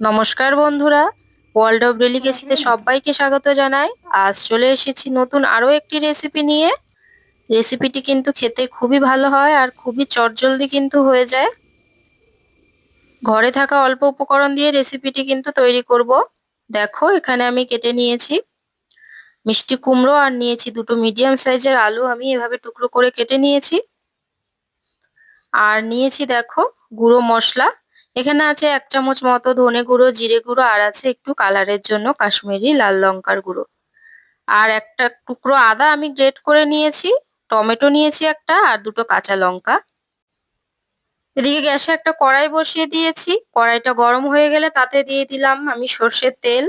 নমস্কার বন্ধুরা world of ডেলিকেসিতে সবাইকে স্বাগত জানাই। আজ চলে এসেছি নতুন আরও একটি রেসিপি নিয়ে। রেসিপিটি কিন্তু খেতে খুবই ভালো হয় আর খুবই চটজলদি কিন্তু হয়ে যায়। ঘরে থাকা অল্প উপকরণ দিয়ে রেসিপিটি কিন্তু তৈরি করব। দেখো, এখানে আমি কেটে নিয়েছি মিষ্টি কুমড়ো আর নিয়েছি দুটো মিডিয়াম সাইজের আলু। আমি এভাবে টুকরো করে কেটে নিয়েছি। আর নিয়েছি, দেখো, গুঁড়ো মশলা। এখানে আছে এক চামচ মতো ধনে গুঁড়ো, জিরে গুঁড়ো, আর আছে একটু কালারের জন্য কাশ্মীরি লাল লঙ্কার গুঁড়ো। আর একটা টুকরো আদা আমি গ্রেট করে নিয়েছি, টমেটো নিয়েছি একটা, আর দুটো কাঁচা লঙ্কা। এদিকে গ্যাসে একটা কড়াই বসিয়ে দিয়েছি, কড়াইটা গরম হয়ে গেলে তাতে দিয়ে দিলাম আমি সর্ষের তেল।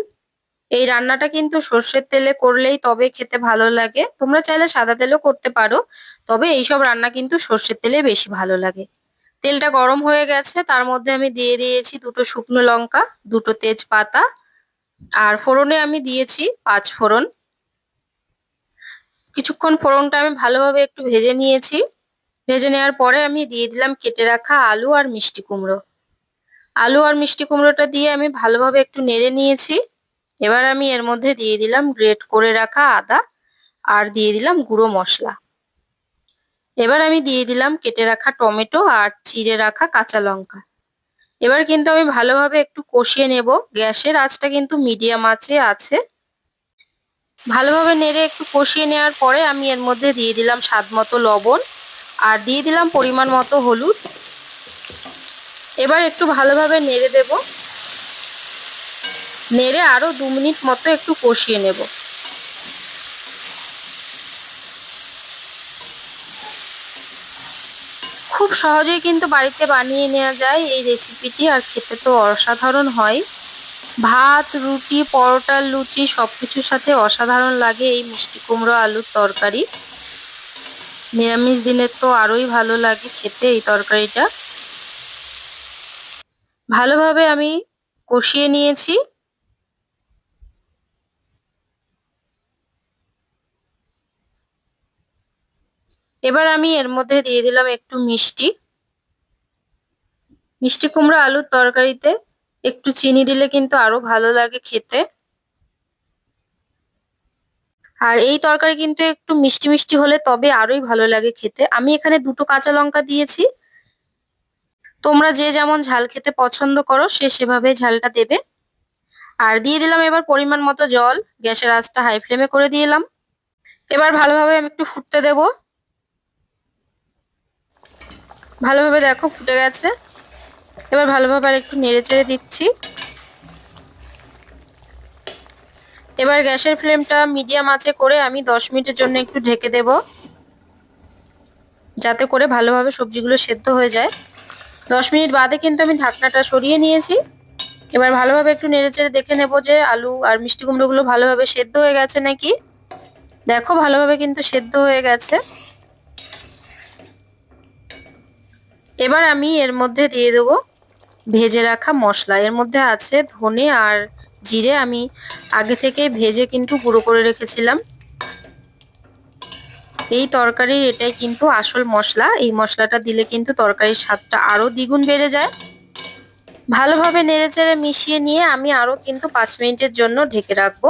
এই রান্নাটা কিন্তু সর্ষের তেলে করলেই তবে খেতে ভালো লাগে। তোমরা চাইলে সাদা তেলেও করতে পারো, তবে এইসব রান্না কিন্তু সর্ষের তেলে বেশি ভালো লাগে। তেলটা গরম হয়ে গেছে, তার মধ্যে আমি দিয়ে দিয়েছি দুটো শুকনো লঙ্কা, দুটো তেজপাতা, আর ফোড়নে আমি দিয়েছি পাঁচ ফোড়ন। কিছুক্ষণ ফোড়নটা আমি ভালোভাবে একটু ভেজে নিয়েছি। ভেজে নেওয়ার পরে আমি দিয়ে দিলাম কেটে রাখা আলু আর মিষ্টি কুমড়ো। আলু আর মিষ্টি কুমড়োটা দিয়ে আমি ভালোভাবে একটু নেড়ে নিয়েছি। এবার আমি এর মধ্যে দিয়ে দিলাম গ্রেট করে রাখা আদা, আর দিয়ে দিলাম গুঁড়ো মশলা। এবার আমি দিয়ে দিলাম কেটে রাখা টমেটো আর চিড়ে রাখা কাঁচা লঙ্কা। এবার কিন্তু আমি ভালোভাবে একটু কষিয়ে নেব। গ্যাসের আঁচটা কিন্তু মিডিয়াম আঁচে আছে। ভালোভাবে নেড়ে একটু কষিয়ে নেওয়ার পরে আমি এর মধ্যে দিয়ে দিলাম স্বাদ মতো লবণ আর দিয়ে দিলাম পরিমাণ মতো হলুদ। এবার একটু ভালোভাবে নেড়ে দেব। নেড়ে আরও দু মিনিট মতো একটু কষিয়ে নেব। খুব সহজেই কিন্তু বাড়িতে বানিয়ে নেওয়া যায় এই রেসিপিটি আর খেতে তো অসাধারণ হয়। ভাত, রুটি, পরোটা, লুচি সব কিছুর সাথে অসাধারণ লাগে এই মিষ্টি কুমড়ো আলুর তরকারি। নিরামিষ দিনের তো আরোই ভালো লাগে খেতে এই তরকারিটা। ভালোভাবে আমি কষিয়ে নিয়েছি। এবার আমি এর মধ্যে দিয়ে দিলাম একটু মিষ্টি। মিষ্টি কুমড়ো আলুর তরকারিতে একটু চিনি দিলে কিন্তু আরও ভালো লাগে খেতে। আর এই তরকারি কিন্তু একটু মিষ্টি মিষ্টি হলে তবে আরোই ভালো লাগে খেতে। আমি এখানে দুটো কাঁচা লঙ্কা দিয়েছি। তোমরা যে যেমন ঝাল খেতে পছন্দ করো, সে সেভাবে ঝালটা দেবে। আর দিয়ে দিলাম এবার পরিমাণ মতো জল। গ্যাসের আঁচটা হাই ফ্লেমে করে দিলাম। এবার ভালোভাবে আমি একটু ফুটতে দেব। ভালোভাবে দেখো, ফুটে গেছে। এবার ভালোভাবে আর একটু নেড়ে চেড়ে দিচ্ছি। এবার গ্যাসের ফ্লেমটা মিডিয়াম আঁচে করে আমি দশ মিনিটের জন্য একটু ঢেকে দেব, যাতে করে ভালোভাবে সবজিগুলো সেদ্ধ হয়ে যায়। দশ মিনিট বাদে কিন্তু আমি ঢাকনাটা সরিয়ে নিয়েছি। এবার ভালোভাবে একটু নেড়ে চেড়ে দেখে নেব যে আলু আর মিষ্টি কুমড়োগুলো ভালোভাবে সেদ্ধ হয়ে গেছে নাকি। দেখো, ভালোভাবে কিন্তু সেদ্ধ হয়ে গেছে। এবার আমি এর মধ্যে দিয়ে দেবো ভেজে রাখা মশলা। এর মধ্যে আছে ধনে আর জিরে। আমি আগে থেকে ভেজে কিন্তু গুঁড়ো করে রেখেছিলাম। এই তরকারির এটাই কিন্তু আসল মশলা। এই মশলাটা দিলে কিন্তু তরকারির স্বাদটা আরও দ্বিগুণ বেড়ে যায়। ভালোভাবে নেড়েচেড়ে মিশিয়ে নিয়ে আমি আরও কিন্তু পাঁচ মিনিটের জন্য ঢেকে রাখব।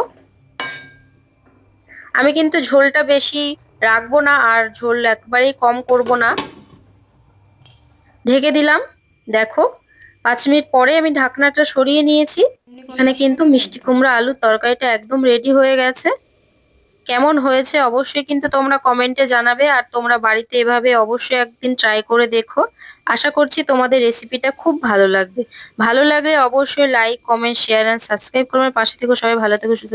আমি কিন্তু ঝোলটা বেশি রাখব না আর ঝোল একবারেই কম করব না। ঢেকে দিলাম। দেখো, পাঁচ মিনিট পরে আমি ঢাকনাটা সরিয়ে নিয়েছি। এখানে কিন্তু মিষ্টি কুমড়া, আলুর তরকারিটা একদম রেডি হয়ে গেছে। কেমন হয়েছে অবশ্যই কিন্তু তোমরা কমেন্টে জানাবে আর তোমরা বাড়িতে এভাবে অবশ্যই একদিন ট্রাই করে দেখো। আশা করছি তোমাদের রেসিপিটা খুব ভালো লাগবে। ভালো লাগলে অবশ্যই like comment share and subscribe করবে। পাশে থেকে, সবাই ভালো থেকে, সুস্থ